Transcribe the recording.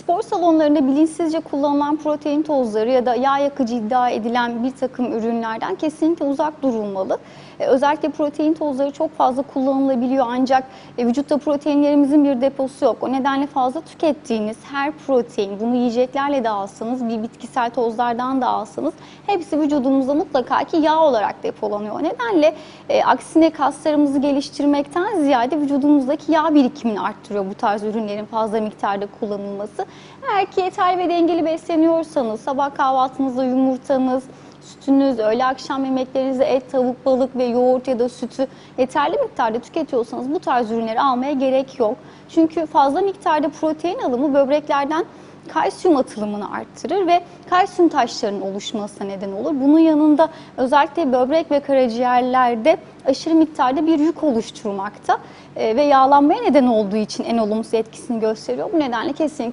Spor salonlarında bilinçsizce kullanılan protein tozları ya da yağ yakıcı iddia edilen bir takım ürünlerden kesinlikle uzak durulmalı. E, Özellikle protein tozları çok fazla kullanılabiliyor ancak e, vücutta proteinlerimizin bir deposu yok. O nedenle fazla tükettiğiniz her protein, bunu yiyeceklerle de alsanız, bir bitkisel tozlardan da alsanız hepsi vücudumuzda mutlaka ki yağ olarak depolanıyor. O nedenle e, aksine kaslarımızı geliştirmekten ziyade vücudumuzdaki yağ birikimini arttırıyor bu tarz ürünlerin fazla miktarda kullanılması. Eğer ki yeterli ve dengeli besleniyorsanız, sabah kahvaltınızda yumurtanız, sütünüz, öğle akşam yemeklerinizde et, tavuk, balık ve yoğurt ya da sütü yeterli miktarda tüketiyorsanız bu tarz ürünleri almaya gerek yok. Çünkü fazla miktarda protein alımı böbreklerden kalsiyum atılımını arttırır ve kalsiyum taşlarının oluşmasına neden olur. Bunun yanında özellikle böbrek ve karaciğerlerde aşırı miktarda bir yük oluşturmakta e, ve yağlanmaya neden olduğu için en olumsuz etkisini gösteriyor. Bu nedenle kesinlikle